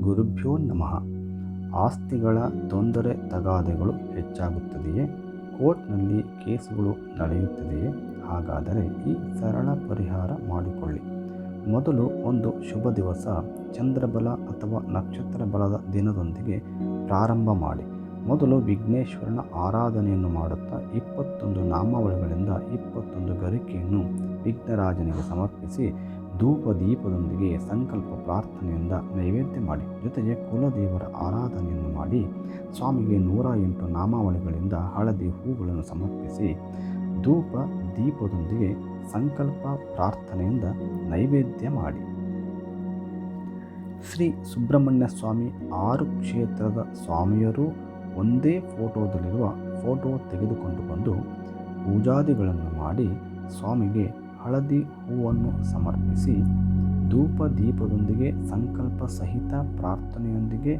ಗುರುಭ್ಯೋ ನಮಃ. ಆಸ್ತಿಗಳ ತೊಂದರೆ ತಗಾದೆಗಳು ಹೆಚ್ಚಾಗುತ್ತದೆಯೇ? ಕೋರ್ಟ್ನಲ್ಲಿ ಕೇಸುಗಳು ನಡೆಯುತ್ತದೆಯೇ? ಹಾಗಾದರೆ ಈ ಸರಳ ಪರಿಹಾರ ಮಾಡಿಕೊಳ್ಳಿ. ಮೊದಲು ಒಂದು ಶುಭ ದಿವಸ ಚಂದ್ರಬಲ ಅಥವಾ ನಕ್ಷತ್ರ ಬಲದ ದಿನದೊಂದಿಗೆ ಪ್ರಾರಂಭ ಮಾಡಿ. ಮೊದಲು ವಿಘ್ನೇಶ್ವರನ ಆರಾಧನೆಯನ್ನು ಮಾಡುತ್ತಾ ಇಪ್ಪತ್ತೊಂದು ನಾಮಾವಳಿಗಳಿಂದ ಇಪ್ಪತ್ತೊಂದು ಗರಿಕೆಯನ್ನು ವಿಘ್ನರಾಜನಿಗೆ ಸಮರ್ಪಿಸಿ ಧೂಪ ದೀಪದೊಂದಿಗೆ ಸಂಕಲ್ಪ ಪ್ರಾರ್ಥನೆಯಿಂದ ನೈವೇದ್ಯ ಮಾಡಿ. ಜೊತೆಗೆ ಕುಲದೇವರ ಆರಾಧನೆಯನ್ನು ಮಾಡಿ, ಸ್ವಾಮಿಗೆ ನೂರ ಎಂಟು ನಾಮಾವಳಿಗಳಿಂದ ಹಳದಿ ಹೂಗಳನ್ನು ಸಮರ್ಪಿಸಿ ಧೂಪ ದೀಪದೊಂದಿಗೆ ಸಂಕಲ್ಪ ಪ್ರಾರ್ಥನೆಯಿಂದ ನೈವೇದ್ಯ ಮಾಡಿ. ಶ್ರೀ ಸುಬ್ರಹ್ಮಣ್ಯ ಸ್ವಾಮಿ ಆರು ಕ್ಷೇತ್ರದ ಸ್ವಾಮಿಯರು ಒಂದೇ ಫೋಟೋದಲ್ಲಿರುವ ಫೋಟೋ ತೆಗೆದುಕೊಂಡು ಬಂದು ಪೂಜಾದಿಗಳನ್ನು ಮಾಡಿ, ಸ್ವಾಮಿಗೆ ಹಳದಿ ಹೂವನ್ನು ಸಮರ್ಪಿಸಿ ಧೂಪ ದೀಪದೊಂದಿಗೆ ಸಂಕಲ್ಪ ಸಹಿತ ಪ್ರಾರ್ಥನೆಯೊಂದಿಗೆ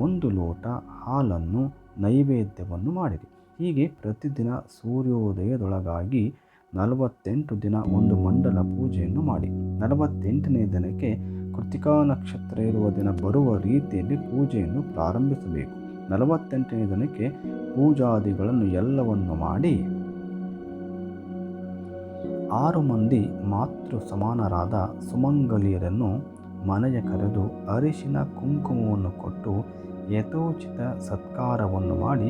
ಒಂದು ಲೋಟ ಹಾಲನ್ನು ನೈವೇದ್ಯವನ್ನು ಮಾಡಿರಿ. ಹೀಗೆ ಪ್ರತಿದಿನ ಸೂರ್ಯೋದಯದೊಳಗಾಗಿ ನಲವತ್ತೆಂಟು ದಿನ ಒಂದು ಮಂಡಲ ಪೂಜೆಯನ್ನು ಮಾಡಿ. ನಲವತ್ತೆಂಟನೇ ದಿನಕ್ಕೆ ಕೃತಿಕಾ ನಕ್ಷತ್ರ ಇರುವ ದಿನ ಬರುವ ರೀತಿಯಲ್ಲಿ ಪೂಜೆಯನ್ನು ಪ್ರಾರಂಭಿಸಬೇಕು. ನಲವತ್ತೆಂಟನೇ ದಿನಕ್ಕೆ ಪೂಜಾದಿಗಳನ್ನು ಎಲ್ಲವನ್ನು ಮಾಡಿ ಆರು ಮಂದಿ ಮಾತೃ ಸಮಾನರಾದ ಸುಮಂಗಲಿಯರನ್ನು ಮನೆಯ ಕರೆದು ಅರಿಶಿನ ಕುಂಕುಮವನ್ನು ಕೊಟ್ಟು ಯಥೋಚಿತ ಸತ್ಕಾರವನ್ನು ಮಾಡಿ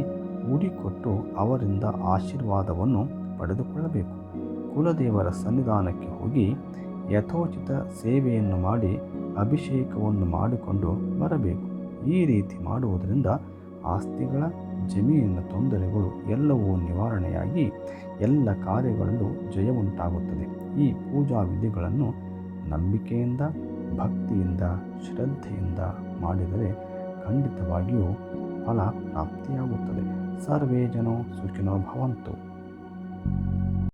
ಉಡಿಕೊಟ್ಟು ಅವರಿಂದ ಆಶೀರ್ವಾದವನ್ನು ಪಡೆದುಕೊಳ್ಳಬೇಕು. ಕುಲದೇವರ ಸನ್ನಿಧಾನಕ್ಕೆ ಹೋಗಿ ಯಥೋಚಿತ ಸೇವೆಯನ್ನು ಮಾಡಿ ಅಭಿಷೇಕವನ್ನು ಮಾಡಿಕೊಂಡು ಬರಬೇಕು. ಈ ರೀತಿ ಮಾಡುವುದರಿಂದ ಆಸ್ತಿಗಳ ಜಮೀನಿನ ತೊಂದರೆಗಳು ಎಲ್ಲವೂ ನಿವಾರಣೆಯಾಗಿ ಎಲ್ಲ ಕಾರ್ಯಗಳಲ್ಲೂ ಜಯವುಂಟಾಗುತ್ತದೆ. ಈ ಪೂಜಾ ವಿಧಿಗಳನ್ನು ನಂಬಿಕೆಯಿಂದ, ಭಕ್ತಿಯಿಂದ, ಶ್ರದ್ಧೆಯಿಂದ ಮಾಡಿದರೆ ಖಂಡಿತವಾಗಿಯೂ ಫಲ ಪ್ರಾಪ್ತಿಯಾಗುತ್ತದೆ. ಸರ್ವೇ ಜನೋ ಸುಖಿನೋ ಭವಂತು.